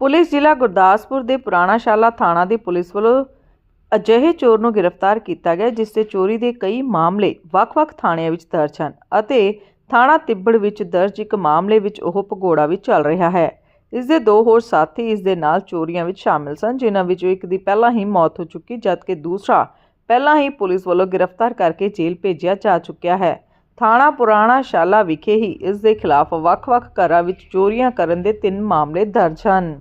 Police ਜ਼ਿਲ੍ਹਾ ਗੁਰਦਾਸਪੁਰ ਦੇ ਪੁਰਾਣਾ ਸ਼ਾਲਾ ਥਾਣਾ ਦੀ ਪੁਲਿਸ ਵੱਲੋਂ ਅਜਿਹੇ ਚੋਰ ਨੂੰ ਗ੍ਰਿਫਤਾਰ ਕੀਤਾ ਗਿਆ, ਜਿਸ ਦੇ ਚੋਰੀ ਦੇ ਕਈ ਮਾਮਲੇ ਵੱਖ-ਵੱਖ ਥਾਣਿਆਂ ਵਿੱਚ ਦਰਜ ਹਨ ਅਤੇ ਥਾਣਾ ਤਿੱਬੜ ਵਿੱਚ ਦਰਜ ਇੱਕ ਮਾਮਲੇ ਵਿੱਚ ਉਹ ਭਗੌੜਾ ਵੀ ਚੱਲ ਰਿਹਾ ਹੈ। ਇਸ ਦੇ ਦੋ ਹੋਰ ਸਾਥੀ ਇਸ ਦੇ ਨਾਲ ਚੋਰੀਆਂ ਵਿੱਚ ਸ਼ਾਮਿਲ ਸਨ, ਜਿਨ੍ਹਾਂ ਵਿੱਚੋਂ ਇੱਕ ਦੀ ਪਹਿਲਾਂ ਹੀ ਮੌਤ ਹੋ ਚੁੱਕੀ, ਜਦਕਿ ਦੂਸਰਾ ਪਹਿਲਾਂ ਹੀ ਪੁਲਿਸ ਵੱਲੋਂ ਗ੍ਰਿਫਤਾਰ ਕਰਕੇ ਜੇਲ੍ਹ ਭੇਜਿਆ ਜਾ ਚੁੱਕਿਆ ਹੈ। ਥਾਣਾ ਪੁਰਾਣਾ ਸ਼ਾਲਾ ਵਿਖੇ ਹੀ ਇਸ ਦੇ ਖਿਲਾਫ ਵੱਖ-ਵੱਖ ਘਰਾਂ ਵਿੱਚ ਚੋਰੀਆਂ ਕਰਨ ਦੇ ਤਿੰਨ ਮਾਮਲੇ ਦਰਜ ਹਨ।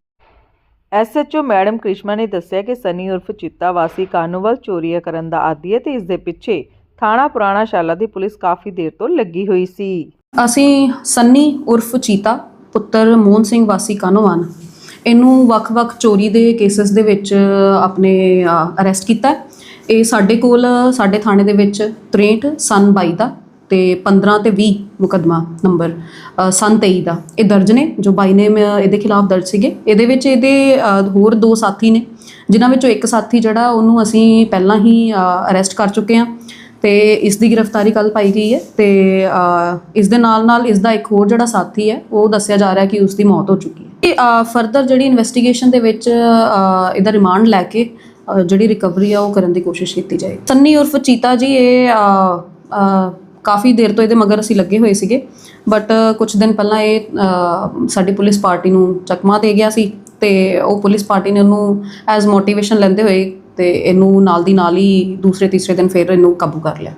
ਐਸਐਚਓ ਮੈਡਮ ਕ੍ਰਿਸ਼ਮਾ ਨੇ ਦੱਸਿਆ ਕਿ ਸਨੀ ਉਰਫ ਚਿੱਤਾ ਵਾਸੀ ਕਾਨੂੰਵਲ ਚੋਰੀਆਂ ਕਰਨ ਦਾ ਆਦੀ ਹੈ ਤੇ ਇਸ ਦੇ ਪਿੱਛੇ ਥਾਣਾ ਪੁਰਾਣਾ ਸ਼ਾਲਾ ਦੀ ਪੁਲਿਸ ਕਾਫੀ ਦੇਰ ਤੋਂ ਲੱਗੀ ਹੋਈ ਸੀ ਅਸੀਂ ਸੰਨੀ ਉਰਫ ਚੀਤਾ ਪੁੱਤਰ ਮੋਹਨ ਸਿੰਘ ਵਾਸੀ ਕਾਨੋਵਾਨ ਇਹਨੂੰ ਵੱਖ-ਵੱਖ ਚੋਰੀ ਦੇ ਕੇਸਸ ਦੇ ਵਿੱਚ ਆਪਣੇ ਅਰੈਸਟ ਕੀਤਾ ਹੈ। ਇਹ ਸਾਡੇ ਕੋਲ, ਸਾਡੇ ਥਾਣੇ ਦੇ ਵਿੱਚ 63 ਸਨ 22 ਦਾ ਤੇ 15 ਤੇ 20 ਮੁਕਦਮਾ ਨੰਬਰ ਅ, ਸਨ 23 ਦਾ। ਇਹ ਦਰਜ ਨੇ ਜੋ ਬਾਈ ਨੇ ਇਹਦੇ ਖਿਲਾਫ ਦਰਜ ਸੀਗੇ। ਇਹਦੇ ਵਿੱਚ ਇਹਦੇ ਹੋਰ ਦੋ ਸਾਥੀ ਨੇ ਜਿਨ੍ਹਾਂ ਵਿੱਚੋਂ ਇੱਕ ਸਾਥੀ ਜਿਹੜਾ ਉਹਨੂੰ ਅਸੀਂ ਪਹਿਲਾਂ ਹੀ ਅਰੈਸਟ ਕਰ ਚੁੱਕੇ ਹਾਂ ਤੇ ਇਸ ਦੀ ਗ੍ਰਿਫਤਾਰੀ ਕੱਲ ਪਾਈ ਗਈ ਹੈ ਤੇ ਇਸ ਦੇ ਨਾਲ ਨਾਲ ਇਸ ਦਾ ਇੱਕ ਹੋਰ ਜਿਹੜਾ ਸਾਥੀ ਹੈ ਉਹ ਦੱਸਿਆ ਜਾ ਰਿਹਾ ਕਿ ਉਸ ਦੀ ਮੌਤ ਹੋ ਚੁੱਕੀ ਹੈ। ਇਹ ਫਰਦਰ ਜਿਹੜੀ ਇਨਵੈਸਟੀਗੇਸ਼ਨ ਦੇ ਵਿੱਚ ਇਹਦਾ ਰਿਮਾਂਡ ਲੈ ਕੇ ਜਿਹੜੀ ਰਿਕਵਰੀ ਆ ਉਹ ਕਰਨ ਦੀ ਕੋਸ਼ਿਸ਼ ਕੀਤੀ ਜਾਏ ਸੰਨੀ ਉਰਫ ਚੀਤਾ ਜੀ ਇਹ ਕਾਫੀ ਦੇਰ ਤੋਂ ਇਹਦੇ ਮਗਰ ਅਸੀਂ ਲੱਗੇ ਹੋਏ ਸੀਗੇ। ਬਟ ਕੁਝ ਦਿਨ ਪਹਿਲਾਂ ਇਹ ਸਾਡੀ ਪੁਲਿਸ ਪਾਰਟੀ ਨੂੰ ਚਕਮਾ ਦੇ ਗਿਆ ਸੀ ਤੇ ਉਹ ਪੁਲਿਸ ਪਾਰਟੀ ਨੇ ਉਹਨੂੰ ਐਜ਼ ਮੋਟੀਵੇਸ਼ਨ ਲੈਂਦੇ ਹੋਏ ਤੇ ਇਹਨੂੰ ਨਾਲ ਦੀ ਨਾਲ ਹੀ ਦੂਸਰੇ ਤੀਸਰੇ ਦਿਨ ਫਿਰ ਇਹਨੂੰ ਕਾਬੂ ਕਰ ਲਿਆ।